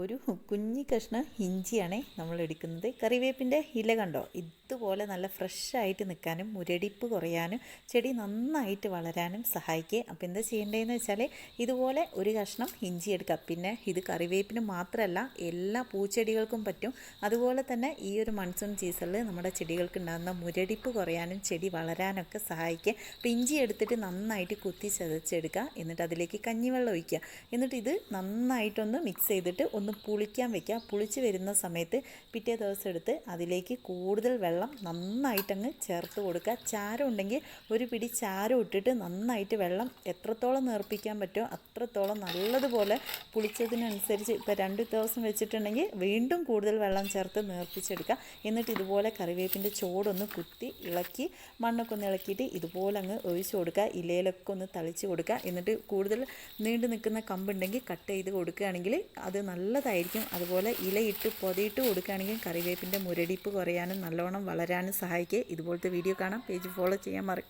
ഒരു കുഞ്ഞി കഷ്ണം ഇഞ്ചിയാണ് നമ്മൾ എടുക്കുന്നത് കറിവേപ്പിന്റെ ഇല കണ്ടോ? ഇതുപോലെ നല്ല ഫ്രഷ് ആയിട്ട് നിൽക്കാനും മുരടിപ്പ് കുറയാനും ചെടി നന്നായിട്ട് വളരാനും സഹായിക്കുക അപ്പോൾ എന്താ ചെയ്യേണ്ടതെന്ന് വെച്ചാൽ ഇതുപോലെ ഒരു കഷ്ണം ഇഞ്ചി എടുക്കുക. പിന്നെ ഇത് കറിവേപ്പിന് മാത്രമല്ല എല്ലാ പൂച്ചെടികൾക്കും പറ്റും. അതുപോലെ തന്നെ ഈ ഒരു മൺസൂൺ സീസണിൽ നമ്മുടെ ചെടികൾക്ക് ഉണ്ടാകുന്ന മുരടിപ്പ് കുറയാനും ചെടി വളരാനൊക്കെ സഹായിക്കുക അപ്പോൾ ഇഞ്ചി എടുത്തിട്ട് നന്നായിട്ട് കുത്തി ചതച്ചെടുക്കുക. എന്നിട്ട് അതിലേക്ക് കഞ്ഞിവെള്ളം ഒഴിക്കുക. എന്നിട്ട് ഇത് നന്നായിട്ടൊന്ന് മിക്സ് ചെയ്തിട്ട് ഒന്ന് പുളിക്കാൻ വെക്കുക. പുളിച്ച് വരുന്ന സമയത്ത് പിറ്റേ ദിവസം എടുത്ത് അതിലേക്ക് കൂടുതൽ വെള്ളം നന്നായിട്ടങ്ങ് ചേർത്ത് കൊടുക്കുക. ചാരം ഉണ്ടെങ്കിൽ ഒരു പിടി ചാരം ഇട്ടിട്ട് നന്നായിട്ട് വെള്ളം എത്രത്തോളം നേർപ്പിക്കാൻ പറ്റുമോ അത്രത്തോളം നല്ലതുപോലെ പുളിച്ചതിനനുസരിച്ച് ഇപ്പോൾ രണ്ട് ദിവസം വെച്ചിട്ടുണ്ടെങ്കിൽ വീണ്ടും കൂടുതൽ വെള്ളം ചേർത്ത് നേർപ്പിച്ചെടുക്കുക എന്നിട്ട് ഇതുപോലെ കറിവേപ്പിന്റെ ചോടൊന്ന് കുത്തി ഇളക്കി മണ്ണൊക്കെ ഒന്ന് ഇളക്കിയിട്ട് ഇതുപോലെ അങ്ങ് ഒഴിച്ചു കൊടുക്കുക. ഇലയിലൊക്കെ ഒന്ന് തളിച്ച് കൊടുക്കുക. എന്നിട്ട് കൂടുതൽ നീണ്ടു നിൽക്കുന്ന കമ്പുണ്ടെങ്കിൽ കട്ട് ചെയ്ത് കൊടുക്കുകയാണെങ്കിൽ അത് നല്ലതായിരിക്കും. അതുപോലെ ഇലയിട്ട് പൊതിയിട്ട് കൊടുക്കുകയാണെങ്കിൽ കറിവേപ്പിന്റെ മുരടിപ്പ് കുറയാനും നല്ലോണം വളരാനും സഹായിക്കുക ഇതുപോലത്തെ വീഡിയോ കാണാം. പേജ് ഫോളോ ചെയ്യാൻ മറക്കാം